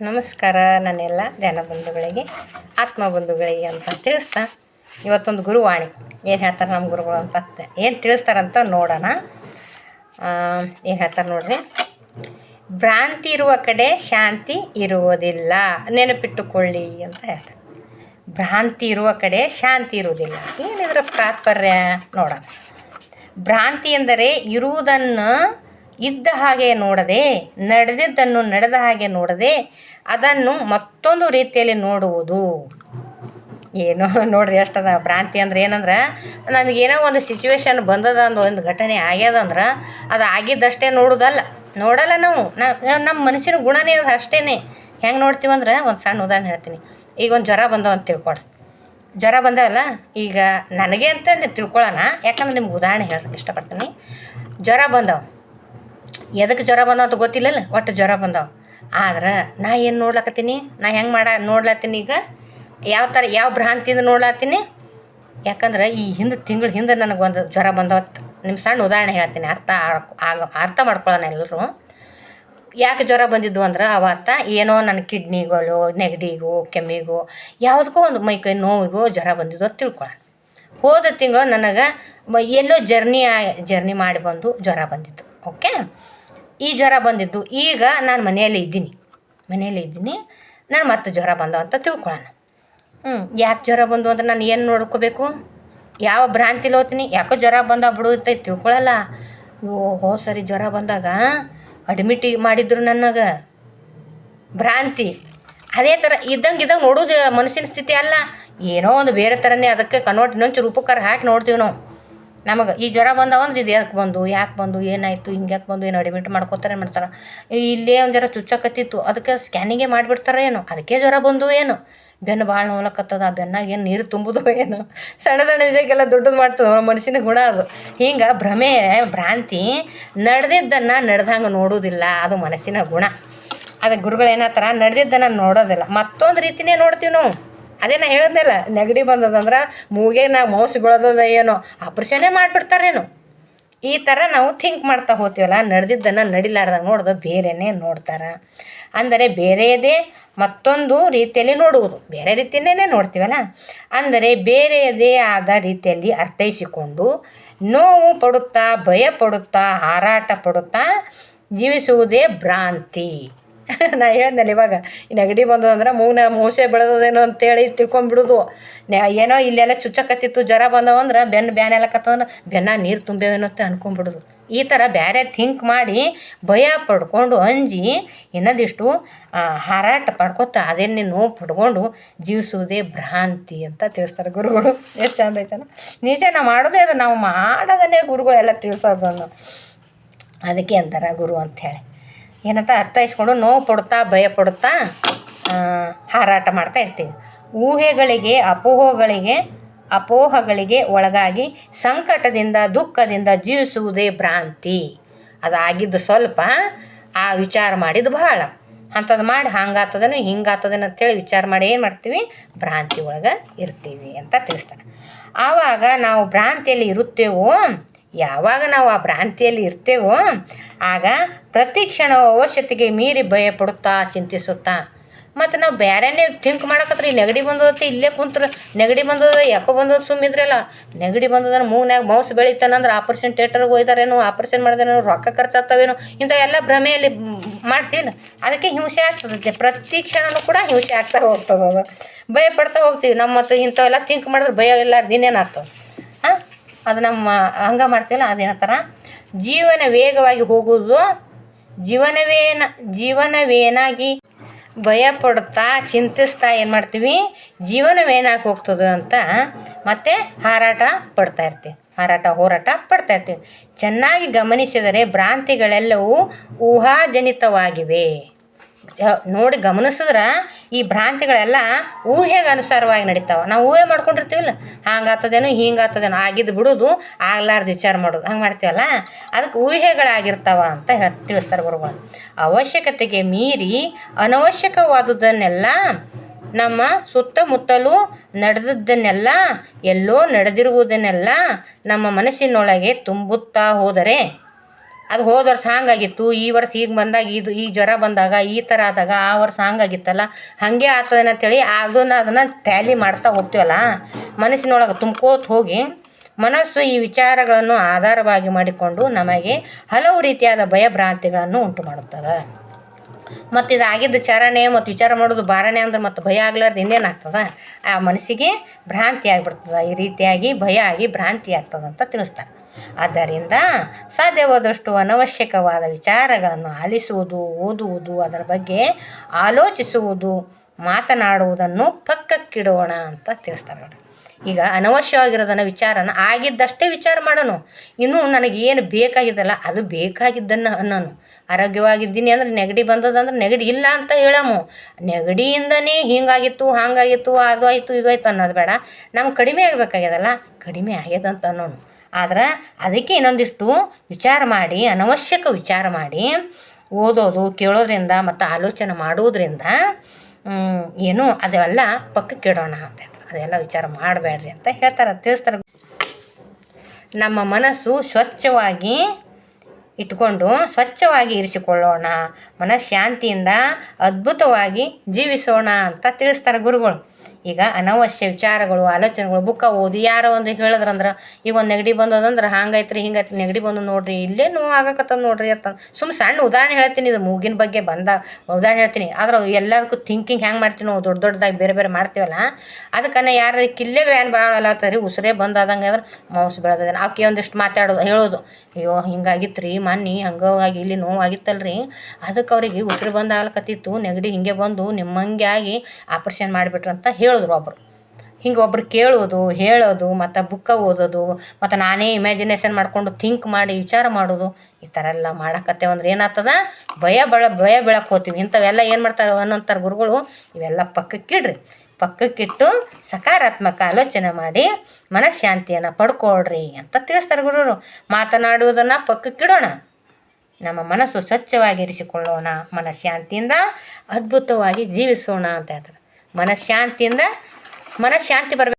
ನಮಸ್ಕಾರ, ನನ್ನೆಲ್ಲ ಧ್ಯಾನ ಬಂಧುಗಳಿಗೆ ಆತ್ಮ ಬಂಧುಗಳಿಗೆ ಅಂತ ತಿಳಿಸ್ತಾ ಇವತ್ತೊಂದು ಗುರುವಾಣಿ. ಏನು ಹೇಳ್ತಾರೆ ನಮ್ಮ ಗುರುಗಳು ಅಂತ ಏನು ತಿಳಿಸ್ತಾರಂತ ನೋಡೋಣ. ಏನು ಹೇಳ್ತಾರೆ ನೋಡ್ರಿ. ಭ್ರಾಂತಿ ಇರುವ ಕಡೆ ಶಾಂತಿ ಇರುವುದಿಲ್ಲ. ನೆನಪಿಟ್ಟುಕೊಳ್ಳಿ ಅಂತ ಹೇಳ್ತಾರೆ. ಭ್ರಾಂತಿ ಇರುವ ಕಡೆ ಶಾಂತಿ ಇರುವುದಿಲ್ಲ. ಏನಿದ್ರ ತಾತ್ಪರ್ಯ ನೋಡೋಣ. ಭ್ರಾಂತಿ ಎಂದರೆ ಇರುವುದನ್ನು ಇದ್ದ ಹಾಗೆ ನೋಡದೆ, ನಡೆದಿದ್ದನ್ನು ನಡೆದ ಹಾಗೆ ನೋಡದೆ, ಅದನ್ನು ಮತ್ತೊಂದು ರೀತಿಯಲ್ಲಿ ನೋಡುವುದು. ಏನು ನೋಡ್ರಿ ಎಷ್ಟದ ಭ್ರಾಂತಿ ಅಂದ್ರೆ ಏನಂದ್ರೆ ನನಗೇನೋ ಒಂದು ಸಿಚುವೇಶನ್ ಬಂದದ ಅಂದ ಒಂದು ಘಟನೆ ಆಗ್ಯದಂದ್ರೆ ಅದು ಆಗಿದ್ದಷ್ಟೇ ನೋಡೋದಲ್ಲ. ನೋಡಲ್ಲ ನಾವು. ನಮ್ಮ ಮನಸ್ಸಿನ ಗುಣನೇ ಅದು ಅಷ್ಟೇ ಹೆಂಗೆ ನೋಡ್ತೀವಂದ್ರೆ ಒಂದು ಸಣ್ಣ ಉದಾಹರಣೆ ಹೇಳ್ತೀನಿ. ಈಗ ಒಂದು ಜ್ವರ ಬಂದವ ಅಂತ ತಿಳ್ಕೊಳ್ರಿ. ಜ್ವರ ಬಂದವಲ್ಲ, ಈಗ ನನಗೆ ಅಂತ ತಿಳ್ಕೊಳ್ಳೋಣ ಯಾಕಂದ್ರೆ ನಿಮ್ಗೆ ಉದಾಹರಣೆ ಹೇಳಕ್ಕೆ ಇಷ್ಟಪಡ್ತೀನಿ. ಜ್ವರ ಬಂದವ. ಎದಕ್ಕೆ ಜ್ವರ ಬಂದವ ಅಂತ ಗೊತ್ತಿಲ್ಲಲ್ಲ, ಒಟ್ಟು ಜ್ವರ ಬಂದವ. ಆದ್ರೆ ನಾ ಏನು ನೋಡ್ಲಕತ್ತೀನಿ? ನಾ ಹೆಂಗೆ ಮಾಡ, ನೋಡ್ಲತ್ತೀನಿ ಈಗ? ಯಾವ ಥರ ಯಾವ ಭ್ರಾಂತಿಯಿಂದ ನೋಡ್ಲತ್ತೀನಿ? ಯಾಕಂದ್ರೆ ಈ ಹಿಂದೆ ತಿಂಗಳ ಹಿಂದೆ ನನಗೆ ಒಂದು ಜ್ವರ ಬಂದವತ್ತು ನಿಮ್ಮ ಸಣ್ಣ ಉದಾಹರಣೆ ಹೇಳ್ತೀನಿ, ಅರ್ಥ ಆಗ, ಅರ್ಥ ಮಾಡ್ಕೊಳ್ಳೋಣ ಎಲ್ಲರೂ ಯಾಕೆ ಜ್ವರ ಬಂದಿದ್ದು ಅಂದ್ರೆ ಅವತ್ತ ಏನೋ ನನ್ನ ಕಿಡ್ನಿಗೋ, ನೆಗಡಿಗೋ, ಕೆಮ್ಮಿಗೋ ಯಾವುದಕ್ಕೋ ಒಂದು ಮೈ ಕೈ ನೋವಿಗೋ ಜ್ವರ ಬಂದಿದ್ದು ಅಂತ ತಿಳ್ಕೊಳ್ಳೋಣ ಹೋದ ತಿಂಗಳು ನನಗೆ ಎಲ್ಲೋ ಜರ್ನಿ ಜರ್ನಿ ಮಾಡಿ ಬಂದು ಜ್ವರ ಬಂದಿತ್ತು, ಓಕೆ? ಈ ಜ್ವರ ಬಂದಿದ್ದು, ಈಗ ನಾನು ಮನೆಯಲ್ಲೇ ಇದ್ದೀನಿ. ಮನೆಯಲ್ಲೇ ಇದ್ದೀನಿ. ನಾನು ಮತ್ತೆ ಜ್ವರ ಬಂದವ ಅಂತ ತಿಳ್ಕೊಳ್ಳೋಣ ಹ್ಞೂ ಯಾಕೆ ಜ್ವರ ಬಂದು ಅಂದ್ರೆ ನಾನು ಏನು ನೋಡ್ಕೋಬೇಕು? ಯಾವ ಭ್ರಾಂತಿಲಿ ಹೋಗ್ತೀನಿ ಯಾಕೋ ಜ್ವರ ಬಂದ ಬಿಡು ಅಂತ ತಿಳ್ಕೊಳ್ಳಲ್ಲ ಓಹೋ ಸರಿ ಜ್ವರ ಬಂದಾಗ ಅಡ್ಮಿಟ್ ಮಾಡಿದ್ರು ನನಗೆ ಭ್ರಾಂತಿ. ಅದೇ ಥರ ಇದ್ದಂಗೆ ಇದ್ದಂಗೆ ನೋಡೋದು ಮನಸ್ಸಿನ ಸ್ಥಿತಿ ಅಲ್ಲ. ಏನೋ ಒಂದು ಬೇರೆ ಥರನೇ ಅದಕ್ಕೆ ಕನ್ವರ್ಟ್ ಇನ್ನೊಂಚೂರು ರೂಪಕಾರ ಹಾಕಿ ನೋಡ್ತೀವಿ ನಾವು. ನಮಗೆ ಈ ಜ್ವರ ಬಂದವ ಅಂದ್ರೆ ಇದು ಯಾಕೆ ಬಂದು ಯಾಕೆ ಬಂದು, ಏನಾಯಿತು, ಹಿಂಗೆ ಯಾಕೆ ಬಂದು, ಏನು ಅಡ್ಮಿಟ್ ಮಾಡ್ಕೋತಾರೆ ಏನು ಮಾಡ್ತಾರೆ. ಇಲ್ಲೇ ಒಂದು ಜರ ಚುಚ್ಚಕತ್ತಿತ್ತು, ಅದಕ್ಕೆ ಸ್ಕ್ಯಾನಿಂಗೇ ಮಾಡಿಬಿಡ್ತಾರೆ ಏನು, ಅದಕ್ಕೆ ಜ್ವರ ಬಂದು ಏನು. ಬೆನ್ನು ಭಾಳ ನೋಲಕ್ಕತ್ತದ ಆ ಬೆನ್ನಾಗ ಏನು ನೀರು ತುಂಬುದು ಏನು. ಸಣ್ಣ ಸಣ್ಣ ವಿಷಯಕ್ಕೆಲ್ಲ ದೊಡ್ಡದು ಮಾಡ್ತದೆ ಮನುಷ್ಯನ ಗುಣ ಅದು. ಹಿಂಗೆ ಭ್ರಮೆ, ಭ್ರಾಂತಿ ನಡೆದಿದ್ದನ್ನು ನಡೆದಂಗೆ ನೋಡೋದಿಲ್ಲ, ಅದು ಮನಸ್ಸಿನ ಗುಣ. ಅದಕ್ಕೆ ಗುರುಗಳು ಏನತ್ತಾರ ನಡೆದಿದ್ದನ್ನು ನೋಡೋದಿಲ್ಲ. ಮತ್ತೊಂದು ರೀತಿನೇ ನೋಡ್ತೀವಿ ನಾವು. ಅದೇ ನಾ ಹೇಳಿದ್ನಲ್ಲ ನೆಗಡಿ ಬಂದದಂದ್ರೆ ಮೂಗೆ ನಾವು ಮೌಸ್ ಬೀಳೋದದ ಏನೋ ಆಪ್ರೇಷನ್ನೇ ಮಾಡಿಬಿಡ್ತಾರೇನು ಈ ಥರ ನಾವು ಥಿಂಕ್ ಮಾಡ್ತಾ ಹೋಗ್ತೀವಲ್ಲ, ನಡೆದಿದ್ದನ್ನು ನಡಿಲಾರ್ದಂಗೆ ನೋಡೋದು ಬೇರೆಯೇ ನೋಡ್ತಾರೆ. ಅಂದರೆ ಬೇರೆಯದೇ ಮತ್ತೊಂದು ರೀತಿಯಲ್ಲಿ ನೋಡುವುದು, ಬೇರೆ ರೀತಿಯೇ ನೋಡ್ತೀವಲ್ಲ. ಅಂದರೆ ಬೇರೆಯದೇ ಆದ ರೀತಿಯಲ್ಲಿ ಅರ್ಥೈಸಿಕೊಂಡು ನೋವು ಪಡುತ್ತಾ, ಭಯ ಪಡುತ್ತಾ, ಹಾರಾಟ ಪಡುತ್ತಾ ಜೀವಿಸುವುದೇ ಭ್ರಾಂತಿ. ನಾ ಹೇಳ್ದಲ್ಲ ಇವಾಗ, ಈ ನೆಗಡಿ ಬಂದದ ಅಂದ್ರೆ ಮೂನ ಮೂಸೆ ಬೆಳೆದೇನೋ ಅಂತೇಳಿ ತಿಳ್ಕೊಂಡ್ಬಿಡೋದು. ಏನೋ ಇಲ್ಲೆಲ್ಲ ಚುಚ್ಚಕತ್ತಿತ್ತು, ಜ್ವರ ಬಂದವಂದ್ರೆ ಬೆನ್ನು ಬ್ಯಾನ್ ಎಲ್ಲಕತ್ತಂದ್ರೆ ಬೆನ್ನ ನೀರು ತುಂಬೇವೇನೋ ಅಂತ ಅನ್ಕೊಂಡ್ಬಿಡೋದು. ಈ ಥರ ಬೇರೆ ಥಿಂಕ್ ಮಾಡಿ ಭಯ ಪಡ್ಕೊಂಡು ಅಂಜಿ ಇನ್ನೊಂದಿಷ್ಟು ಹಾರಾಟ ಪಡ್ಕೊತ ಅದನ್ನೇ ನೋವು ಪಡ್ಕೊಂಡು ಜೀವಿಸೋದೇ ಭ್ರಾಂತಿ ಅಂತ ತಿಳಿಸ್ತಾರೆ ಗುರುಗಳು. ಎಷ್ಟು ಚಂದ ಐತನ ನಿಜ ನಾವು ಮಾಡೋದೇ ಅದು, ನಾವು ಮಾಡೋದನ್ನೇ ಗುರುಗಳೆಲ್ಲ ತಿಳಿಸೋದನ್ನು ಅದಕ್ಕೆ ಅಂತಾರೆ ಗುರು ಅಂಥೇಳಿ ಏನಂತ ಅರ್ಥೈಸ್ಕೊಂಡು ನೋವು ಪಡ್ತಾ ಭಯ ಪಡುತ್ತಾ ಹಾರಾಟ ಮಾಡ್ತಾ ಇರ್ತೀವಿ. ಊಹೆಗಳಿಗೆ, ಅಪೋಹಗಳಿಗೆ ಅಪೋಹಗಳಿಗೆ ಒಳಗಾಗಿ ಸಂಕಟದಿಂದ, ದುಃಖದಿಂದ ಜೀವಿಸುವುದೇ ಭ್ರಾಂತಿ. ಅದಾಗಿದ್ದು ಸ್ವಲ್ಪ ಆ ವಿಚಾರ ಮಾಡಿದ್ದು ಬಹಳ. ಅಂಥದ್ದು ಮಾಡಿ ಹಂಗಾತದನು, ಹಿಂಗಾತದನು ಅಂತೇಳಿ ವಿಚಾರ ಮಾಡಿ ಏನು ಮಾಡ್ತೀವಿ? ಭ್ರಾಂತಿ ಒಳಗೆ ಇರ್ತೀವಿ ಅಂತ ತಿಳಿಸ್ತಾರೆ. ಆವಾಗ ನಾವು ಭ್ರಾಂತಿಯಲ್ಲಿ ಇರುತ್ತೇವೋ ಯಾವಾಗ ನಾವು ಆ ಭ್ರಾಂತಿಯಲ್ಲಿ ಇರ್ತೇವೋ, ಆಗ ಪ್ರತಿ ಕ್ಷಣ ಅವಶ್ಯತೆಗೆ ಮೀರಿ ಭಯಪಡುತ್ತಾ, ಚಿಂತಿಸುತ್ತಾ. ಮತ್ತು ನಾವು ಬೇರೆನೇ ಥಿಂಕ್ ಮಾಡಕತ್ರಿ ನೆಗಡಿ ಬಂದದತ್ತೆ ಇಲ್ಲೇ ಕುಂತ್ರ ನೆಗಡಿ ಬಂದದ, ಯಾಕೋ ಬಂದದ ಸುಮ್ಮಿದ್ರಲ್ಲ ನೆಗಡಿ ಬಂದದ ಮೂಗ್ನಾಗ ಮೌಸ್ ಬೆಳಿತಾನಂದ್ರೆ ಆಪರೇಷನ್ ಥಿಯೇಟರ್ಗೆ ಹೋಯ್ದಾರೇನು ಆಪರೇಷನ್ ಮಾಡಿದ್ರೇನು, ರೊಕ್ಕ ಖರ್ಚಾಗ್ತವೇನೋ, ಇಂಥ ಎಲ್ಲ ಭ್ರಮೆಯಲ್ಲಿ ಮಾಡ್ತೀವಿ ಅದಕ್ಕೆ ಹಿಂಸೆ ಆಗ್ತದೆ. ಪ್ರತಿ ಕ್ಷಣನೂ ಕೂಡ ಹಿಂಸೆ ಆಗ್ತಾ ಹೋಗ್ತದೆ ಅದು ಭಯ ಪಡ್ತಾ ಹೋಗ್ತೀವಿ. ನಮ್ಮ ಮತ್ತು ಇಂಥವೆಲ್ಲ ಥಿಂಕ್ ಮಾಡಿದ್ರೆ ಭಯ ಇಲ್ಲ ಇನ್ನೇನಾಗ್ತದೆ ಅದು ನಮ್ಮ ಹಂಗ ಮಾಡ್ತೀವಲ್ಲ ಅದೇನತ್ತಾರ ಜೀವನ ವೇಗವಾಗಿ ಹೋಗುವುದು, ಜೀವನವೇನ, ಜೀವನವೇನಾಗಿ ಭಯ ಪಡುತ್ತಾ ಚಿಂತಿಸ್ತಾ ಏನು ಮಾಡ್ತೀವಿ? ಜೀವನವೇನಾಗಿ ಹೋಗ್ತದೆ ಅಂತ ಮತ್ತೆ ಹಾರಾಟ ಪಡ್ತಾ ಇರ್ತೀವಿ. ಹಾರಾಟ, ಹೋರಾಟ ಪಡ್ತಾ ಇರ್ತೀವಿ. ಚೆನ್ನಾಗಿ ಗಮನಿಸಿದರೆ ಭ್ರಾಂತಿಗಳೆಲ್ಲವೂ ಊಹಾಜನಿತವಾಗಿವೆ. ನೋಡಿ ಗಮನಿಸಿದ್ರೆ ಈ ಭ್ರಾಂತಿಗಳೆಲ್ಲ ಊಹೆಗೆ ಅನುಸಾರವಾಗಿ ನಡೀತಾವೆ. ನಾವು ಊಹೆ ಮಾಡ್ಕೊಂಡಿರ್ತೀವಲ್ಲ ಹಂಗಾಗ್ತದೇನೋ ಹಿಂಗಾಗ್ತದೇನೋ ಆಗಿದ್ದು ಬಿಡೋದು, ಆಗ್ಲಾರ್ದು ವಿಚಾರ ಮಾಡೋದು, ಹಂಗೆ ಮಾಡ್ತೀವಲ್ಲ? ಅದಕ್ಕೆ ಊಹೆಗಳಾಗಿರ್ತಾವ ಅಂತ ಹೇಳಿ, ತಿಳಿಸ್ತಾರೆ ಗುರುಗಳು. ಅವಶ್ಯಕತೆಗೆ ಮೀರಿ ಅನವಶ್ಯಕವಾದುದನ್ನೆಲ್ಲ ನಮ್ಮ ಸುತ್ತಮುತ್ತಲು ನಡೆದದ್ದನ್ನೆಲ್ಲ, ಎಲ್ಲೋ ನಡೆದಿರುವುದನ್ನೆಲ್ಲ ನಮ್ಮ ಮನಸ್ಸಿನೊಳಗೆ ತುಂಬುತ್ತಾ ಹೋದರೆ ಅದು ಹೋದ ವರ್ಷ ಹಾಂಗಾಗಿತ್ತು ಈ ವರ್ಷ ಈಗ ಬಂದಾಗ ಇದು ಈ ಜ್ವರ ಬಂದಾಗ, ಈ ಥರ ಆದಾಗ ಆ ವರ್ಷ ಹಾಂಗಾಗಿತ್ತಲ್ಲ ಹಾಗೆ ಆಗ್ತದೆ ಅಂತೇಳಿ ಅದನ್ನು ಅದನ್ನು ಟ್ಯಾಲಿ ಮಾಡ್ತಾ ಹೋಗ್ತೀವಲ್ಲ? ಮನಸ್ಸಿನೊಳಗೆ ತುಂಬ್ಕೋತ ಹೋಗಿ ಮನಸ್ಸು ಈ ವಿಚಾರಗಳನ್ನು ಆಧಾರವಾಗಿ ಮಾಡಿಕೊಂಡು ನಮಗೆ ಹಲವು ರೀತಿಯಾದ ಭಯಭ್ರಾಂತಿಗಳನ್ನು ಉಂಟು ಮಾಡುತ್ತದೆ ಮತ್ತು ಇದಾಗಿದ್ದ ಚರಣೆ ಮತ್ತು ವಿಚಾರ ಮಾಡೋದು ಬಾರಣೆ ಅಂದ್ರೆ ಮತ್ತು ಭಯ ಆಗ್ಲಾರ್ದು ಇನ್ನೇನಾಗ್ತದ ಆ ಮನಸ್ಸಿಗೆ ಭ್ರಾಂತಿ ಆಗಿಬಿಡ್ತದೆ. ಈ ರೀತಿಯಾಗಿ ಭಯ ಆಗಿ ಭ್ರಾಂತಿ ಆಗ್ತದೆ ಅಂತ ತಿಳಿಸ್ತಾರೆ. ಆದ್ದರಿಂದ ಸಾಧ್ಯವಾದಷ್ಟು ಅನವಶ್ಯಕವಾದ ವಿಚಾರಗಳನ್ನು ಆಲಿಸುವುದು, ಓದುವುದು, ಅದರ ಬಗ್ಗೆ ಆಲೋಚಿಸುವುದು, ಮಾತನಾಡುವುದನ್ನು ಪಕ್ಕಕ್ಕಿಡೋಣ ಅಂತ ತಿಳಿಸ್ತಾರೆ ನೋಡಿ ಈಗ ಅನವಶ್ಯವಾಗಿರೋದನ್ನ ವಿಚಾರನ ಆಗಿದ್ದಷ್ಟೇ ವಿಚಾರ ಮಾಡೋನು. ಇನ್ನೂ ನನಗೆ ಏನು ಬೇಕಾಗಿದ್ದಲ್ಲ, ಅದು ಬೇಕಾಗಿದ್ದನ್ನು ಅನ್ನೋನು. ಆರೋಗ್ಯವಾಗಿದ್ದೀನಿ ಅಂದ್ರೆ ನೆಗಡಿ ಬಂದದಂದ್ರೆ ನೆಗಡಿ ಇಲ್ಲ ಅಂತ ಹೇಳಾಮು. ನೆಗಡಿಯಿಂದನೇ ಹಿಂಗಾಗಿತ್ತು, ಹಾಗಾಗಿತ್ತು, ಅದು ಆಯಿತು, ಇದು ಆಯ್ತು ಅನ್ನೋದು ಬೇಡ. ನಮ್ಗೆ ಕಡಿಮೆ ಆಗಬೇಕಾಗ್ಯದಲ್ಲ, ಕಡಿಮೆ ಆಗ್ಯದಂತ ಅನ್ನೋನು. ಆದ್ರೆ ಅದಕ್ಕೆ ಇನ್ನೊಂದಿಷ್ಟು ವಿಚಾರ ಮಾಡಿ, ಅನವಶ್ಯಕ ವಿಚಾರ ಮಾಡಿ, ಓದೋದು, ಕೇಳೋದ್ರಿಂದ ಮತ್ತು ಆಲೋಚನೆ ಮಾಡೋದ್ರಿಂದ ಏನು ಅದೆಲ್ಲ ಪಕ್ಕಕ್ಕೆ ಇಡೋಣ ಅಂತ ಹೇಳ್ತಾರೆ. ಅದೆಲ್ಲ ವಿಚಾರ ಮಾಡಬೇಡ್ರಿ ಅಂತ ಹೇಳ್ತಾರೆ ತಿಳಿಸ್ತಾರೆ. ನಮ್ಮ ಮನಸ್ಸು ಸ್ವಚ್ಛವಾಗಿ ಇಟ್ಕೊಂಡು ಸ್ವಚ್ಛವಾಗಿ ಇರಿಸಿಕೊಳ್ಳೋಣ, ಮನಃಶಾಂತಿಯಿಂದ ಅದ್ಭುತವಾಗಿ ಜೀವಿಸೋಣ ಅಂತ ತಿಳಿಸ್ತಾರೆ ಗುರುಗಳು. ಈಗ ಅನವಶ್ಯ ವಿಚಾರಗಳು, ಆಲೋಚನೆಗಳು, ಬುಕ್ಕ ಓದಿ ಯಾರೋ ಒಂದು ಹೇಳಿದ್ರಂದ್ರೆ ಈಗ ಒಂದು ನೆಗಡಿ ಬಂದದಂದ್ರೆ ಹಂಗೈತ್ರಿ, ಹಿಂಗೈತ್ರಿ, ನೆಗಡಿ ಬಂದು ನೋಡ್ರಿ, ಇಲ್ಲೇ ನೋವು ಆಗಕತ್ತದ ನೋಡ್ರಿ ಅಂತ ಸುಮ್ಮನೆ ಸಣ್ಣ ಉದಾಹರಣೆ ಹೇಳ್ತೀನಿ, ಇದು ಮೂಗಿನ ಬಗ್ಗೆ ಬಂದ ಉದಾಹರಣೆ ಹೇಳ್ತೀನಿ. ಆದ್ರೆ ಎಲ್ಲದಕ್ಕೂ ಥಿಂಕಿಂಗ್ ಹ್ಯಾಂಗೆ ಮಾಡ್ತೀವಿ ನಾವು, ದೊಡ್ಡ ದೊಡ್ಡದಾಗಿ ಬೇರೆ ಬೇರೆ ಮಾಡ್ತೀವಲ್ಲ ಅದಕ್ಕನ್ನ ಯಾರು ಕಿಲ್ಲೇ ಭಾಳ ಅಲ್ಲತ್ತರಿ ಉಸಿರೇ ಬಂದಾದಂಗೆ ಅಂದ್ರೆ ಮೌಸ್ ಬೆಳೆದ ಆಕೆ ಒಂದಿಷ್ಟು ಮಾತಾಡೋದು, ಹೇಳೋದು, ಅಯ್ಯೋ ಹಿಂಗಾಗಿತ್ತು ಮನ್ನಿ ಹಂಗಾಗಿ ಇಲ್ಲಿ ನೋವಾಗಿತ್ತಲ್ರಿ ಅದಕ್ಕೆ ಅವ್ರಿಗೆ ಉಸಿರು ಬಂದು ಆಗ್ಲಕತ್ತಿತ್ತು ನೆಗಡಿ ಹಿಂಗೆ ಬಂದು ನಿಮ್ಮಂಗೆ ಆಗಿ ಆಪ್ರೇಷನ್ ಮಾಡಿಬಿಟ್ರು ಅಂತ ಹೇಳಿದ್ರು ಒಬ್ಬರು ಹಿಂಗೆ ಒಬ್ರು ಕೇಳೋದು, ಹೇಳೋದು, ಮತ್ತು ಬುಕ್ಕ ಓದೋದು, ಮತ್ತು ನಾನೇ ಇಮ್ಯಾಜಿನೇಷನ್ ಮಾಡ್ಕೊಂಡು ಥಿಂಕ್ ಮಾಡಿ ವಿಚಾರ ಮಾಡೋದು, ಈ ಥರ ಎಲ್ಲ ಮಾಡಕತ್ತೇವೆ ಅಂದ್ರೆ ಏನಾಗ್ತದ? ಭಯ ಬಳ, ಭಯ ಬೆಳಕ್ಕೆ ಹೋಗ್ತೀವಿ ಇಂಥವೆಲ್ಲ ಏನು ಮಾಡ್ತಾರೆ ಅನ್ನೋಂಥರ ಗುರುಗಳು ಇವೆಲ್ಲ ಪಕ್ಕಕ್ಕಿಡ್ರಿ ಪಕ್ಕಕ್ಕಿಟ್ಟು ಸಕಾರಾತ್ಮಕ ಆಲೋಚನೆ ಮಾಡಿ ಮನಃಶಾಂತಿಯನ್ನು ಪಡ್ಕೊಳ್ರಿ ಅಂತ ತಿಳಿಸ್ತಾರೆ ಗುರುಗಳು. ಮಾತನಾಡುವುದನ್ನು ಪಕ್ಕಕ್ಕಿಡೋಣ ನಮ್ಮ ಮನಸ್ಸು ಸ್ವಚ್ಛವಾಗಿರಿಸಿಕೊಳ್ಳೋಣ, ಮನಃಶಾಂತಿಯಿಂದ ಅದ್ಭುತವಾಗಿ ಜೀವಿಸೋಣ ಅಂತ ಹೇಳ್ತಾರೆ. ಮನಃಶಾಂತಿಯಿಂದ ಮನಃಶಾಂತಿ ಬರಬೇಕು.